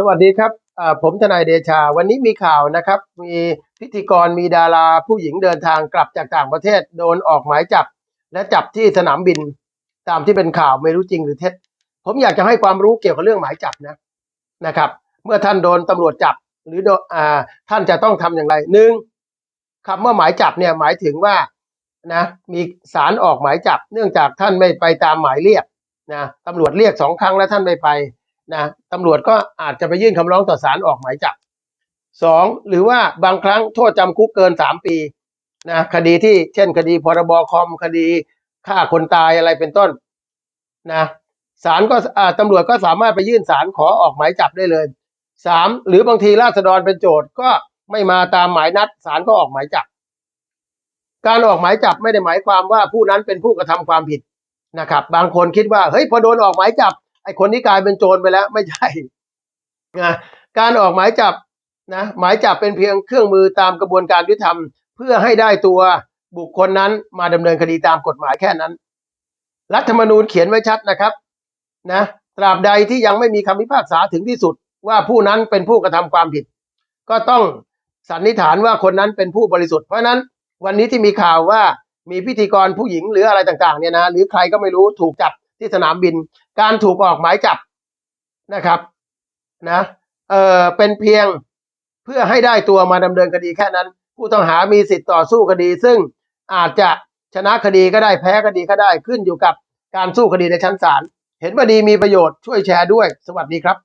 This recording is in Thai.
สวัสดีครับ ผมทนายเดชา วันนี้มีข่าวนะครับ มีพิธีกร มีดาราผู้หญิงเดินทางกลับจากต่างประเทศ โดนออกหมายจับ และจับที่สนามบิน ตามที่เป็นข่าวไม่รู้จริงหรือเท็จ ผมอยากจะให้ความรู้เกี่ยวกับเรื่องหมายจับนะ นะครับ เมื่อท่านโดนตำรวจจับ หรืออ่าท่านจะต้องทำอย่างไรหนึ่งคำว่าหมายจับเนี่ยหมายถึงว่า นะ มีสารออกหมายจับ เนื่องจากท่านไม่ไปตามหมายเรียก นะตำรวจเรียกสองครั้งแล้วท่านไม่ไป นะตำรวจก็อาจจะไปยื่นคำร้องต่อศาลออกหมายจับสองหรือว่าบางครั้งโทษจำคุกเกินสามปีนะคดีที่เช่นคดีพรบคอมคดีฆ่าคนตายอะไรเป็นต้นนะศาลก็ตำรวจก็สามารถไปยื่นศาลขอออกหมายจับได้เลยสามหรือบางทีราษฎรเป็นโจทย์ก็ไม่มาตามหมายนัดศาลก็ออกหมายจับ การออกหมายจับไม่ได้หมายความว่าผู้นั้นเป็นผู้กระทำความผิดนะครับ บางคนคิดว่าเฮ้ยพอโดนออกหมายจับ อ้คนนี้กลายเป็นโจรไปแล้วไม่ใช่นะการออกหมายจับนะหมายจับเป็นเพียงเครื่องมือตามกระบวนการยุติธรรม เพื่อให้ได้ตัวบุคคลนั้นมาดำเนินคดีตามกฎหมายแค่นั้น รัฐธรรมนูญเขียนไว้ชัดนะครับนะตราบใดที่ยังไม่มีคำพิพากษาถึงที่สุดว่าผู้นั้นเป็นผู้กระทำความผิด ก็ต้องสันนิษฐานว่าคนนั้นเป็นผู้บริสุทธิ์เพราะนั้นวันนี้ที่มีข่าวว่ามีพิธีกรผู้หญิงหรืออะไรต่างๆเนี่ยนะหรือใครก็ไม่รู้ถูกจับ ที่สนามบิน การถูกออกหมายจับนะครับนะเออเป็นเพียงเพื่อให้ได้ตัวมาดำเนินคดีแค่นั้น ผู้ต้องหามีสิทธิ์ต่อสู้คดี ซึ่งอาจจะชนะคดีก็ได้แพ้คดีก็ได้ขึ้นอยู่กับการสู้คดีในชั้นศาลเห็นว่าดีมีประโยชน์ช่วยแชร์ด้วย สวัสดีครับ